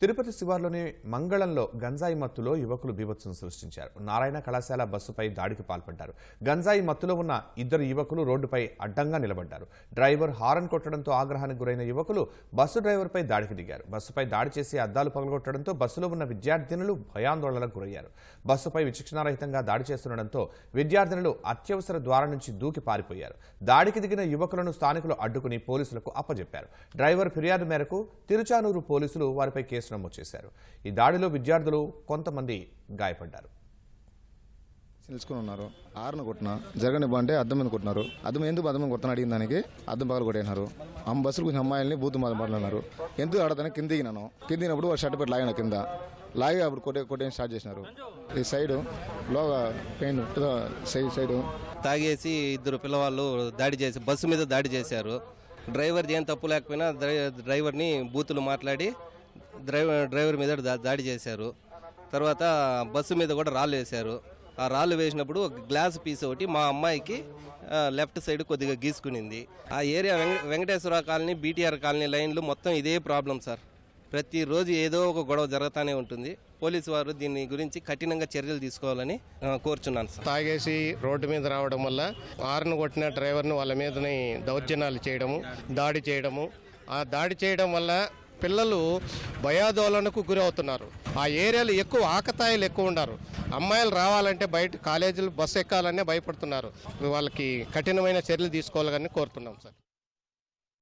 తిరుపతి శివార్లోని మంగళంలో గంజాయి మత్తులో యువకులు బీభత్సం సృష్టించారు. నారాయణ కళాశాల బస్సుపై దాడికి పాల్పడ్డారు. గంజాయి మత్తులో ఉన్న ఇద్దరు యువకులు రోడ్డుపై అడ్డంగా నిలబడ్డారు. డ్రైవర్ హారన్ కొట్టడంతో ఆగ్రహానికి గురైన యువకులు బస్సు డ్రైవర్పై దాడికి దిగారు. బస్సుపై దాడి చేసి అద్దాలు పగలగొట్టడంతో బస్సులో ఉన్న విద్యార్థినులు భయాందోళనకు గురయ్యారు. బస్సుపై విచక్షణారహితంగా దాడి చేస్తుండటంతో విద్యార్థినులు అత్యవసర ద్వారం నుంచి దూకి పారిపోయారు. దాడికి దిగిన యువకులను స్థానికులు అడ్డుకుని పోలీసులకు అప్పజెప్పారు. డ్రైవర్ ఫిర్యాదు మేరకు తిరుచానూరు పోలీసులు వారిపై కేసు నమోదు చేశారు ఈ దాడిలో విద్యార్థులు కొంతమంది గాయపడ్డారు. తెలుసుకుని ఉన్నారు ఆరును కొట్టిన జరగని అంటే అద్దం మీద కొట్టినారు. అద్దం ఎందుకు అద్దం మీద కొట్టిన అడిగిన దానికి అద్దం పగలు కొట్టేసినారు. అమ్మ బస్సులు కొంచెం అమ్మాయిల్ని బూతు మాది మాట్లాడినారు. ఎందుకు ఆడతానే కింద దిగినాను. కింద దిగినప్పుడు వాడు షర్ట్ పెట్టి లాగిన కింద. లాగి అప్పుడు కొట్టే కొట్టేసి స్టార్ట్ చేసినారు. ఈ సైడ్ లోగా పెయిన్ సైడ్ సైడ్. తాగేసి ఇద్దరు పిల్లవాళ్ళు దాడి చేసి బస్సు మీద దాడి చేశారు. డ్రైవర్ ఏం తప్పు లేకపోయినా డ్రై- డ్రైవర్ని బూతులు మాట్లాడి డ్రైవర్ డ్రైవర్ మీద దా- దాడి చేశారు. తర్వాత బస్సు మీద కూడా రాళ్ళు వేశారు. ఆ రాళ్ళు వేసినప్పుడు ఒక గ్లాస్ పీస్ ఒకటి మా అమ్మాయికి లెఫ్ట్ సైడ్ కొద్దిగా గీసుకునింది. ఆ area Venkateswara colony BTR colony లైన్లు మొత్తం ఇదే ప్రాబ్లం సార్. ప్రతిరోజు ఏదో ఒక గొడవ జరుగుతూనే ఉంటుంది. పోలీసు వారు దీని గురించి కఠినంగా చర్యలు తీసుకోవాలని కోరుచున్నాను సార్. తాగేసి రోడ్డు మీద రావడం వల్ల ఆరును కొట్టిన డ్రైవర్ను వాళ్ళ మీదని దౌర్జన్యాలు చేయడము దాడి చేయడము. ఆ దాడి చేయడం వల్ల పిల్లలు భయాదోళనకు గురవుతున్నారు. ఆ ఏరియాలో ఎక్కువ ఆకతాయిలు ఎక్కువ ఉన్నారు అమ్మాయిలు రావాలంటే బయట కాలేజీలు బస్సు ఎక్కాలనే భయపడుతున్నారు. వాళ్ళకి కఠినమైన చర్యలు తీసుకోవాలని కోరుతున్నాం సార్.